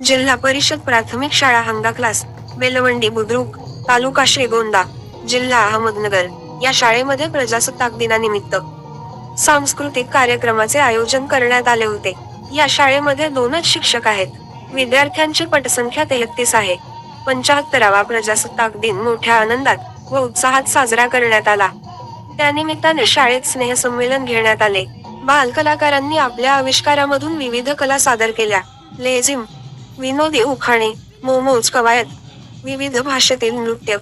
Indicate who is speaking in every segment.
Speaker 1: जिल्हा परिषद प्राथमिक शाळा हंगा क्लास बेलवंडी बुद्रुक तालुका श्रीगोंदा जिल्हा अहमदनगर या शाळेमध्ये प्रजासत्ताक दिनानिमित्त सांस्कृतिक कार्यक्रमाचे आयोजन करण्यात आले होते. या शाळेमध्ये दोनच शिक्षक आहेत. विद्यार्थ्यांची पटसंख्या तेहतीस आहे. पंचाहत्तरावा प्रजासत्ताक दिन मोठ्या आनंदात व उत्साहात साजरा करण्यात आला. त्यानिमित्ताने शाळेत स्नेहसंमेलन घेण्यात आले. बाल कलाकारांनी आपल्या आविष्कारामधून विविध कला सादर केल्या. लेझिम विनोदी उखाणे मोमोज कवायत विविध भाषेतील नृत्य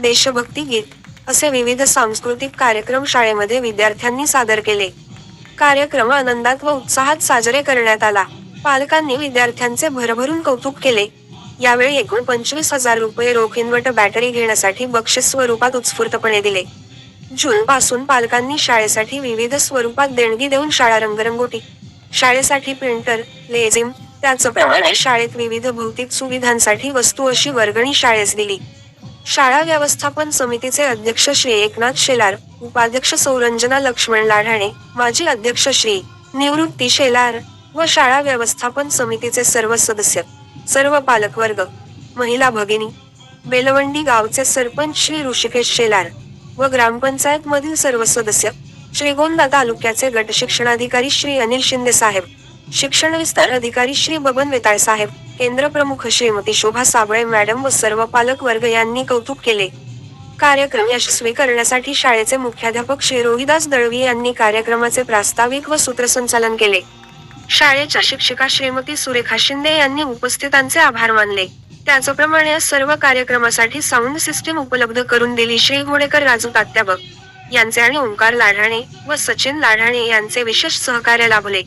Speaker 1: देशभक्ती गीत असे विविध सांस्कृतिक कार्यक्रम शाळेमध्ये विद्यार्थ्यांनी सादर केले. कार्यक्रम आनंदात व उत्साहात साजरे करण्यात आला. पालकांनी विद्यार्थ्यांचे भरभरून कौतुक केले. यावेळी एकूण पंचवीस हजार रुपये रोख इन्व्हर्टर बॅटरी घेण्यासाठी बक्षीस स्वरूपात उत्स्फूर्तपणे दिले. जून पासून पालकांनी शाळेसाठी विविध स्वरूपात देणगी देऊन शाळा रंगरंगोटी शाळेसाठी प्रिंटर लेझिम त्याचप्रमाणे शाळेत विविध भौतिक सुविधांसाठी वस्तू अशी वर्गणी शाळेस दिली. शाळा व्यवस्थापन समितीचे अध्यक्ष श्री एकनाथ शेलार उपाध्यक्ष सौरंजना लक्ष्मण लाढाणे माजी अध्यक्ष श्री निवृत्ती शेलार व शाळा व्यवस्थापन समितीचे सर्व सदस्य सर्व पालकवर्ग महिला भगिनी बेलवंडी गावचे सरपंच श्री ऋषिकेश शेलार व ग्रामपंचायत मधील सर्व सदस्य श्रीगोंदा तालुक्याचे गट शिक्षणाधिकारी श्री अनिल शिंदे साहेब. शिक्षण विस्तार अधिकारी श्री बबन वेताळ साहेब केंद्र प्रमुख श्रीमती शोभा साबळे मॅडम व सर्व पालक वर्ग यांनी कौतुक केले. कार्यक्रम यशस्वी करण्यासाठी शाळेचे मुख्याध्यापक श्री रोहिदास दळवी यांनी कार्यक्रमाचे प्रास्ताविक व सूत्रसंचालन केले. शाळेच्या शिक्षिका श्रीमती सुरेखा शिंदे यांनी उपस्थितांचे आभार मानले. त्याचप्रमाणे सर्व कार्यक्रमासाठी साऊंड सिस्टीम उपलब्ध करून दिली श्री घोडेकर राजू तात्याबक यांचे आणि ओंकार लाढाणे व सचिन लाढाणे यांचे विशेष सहकार्य लाभले.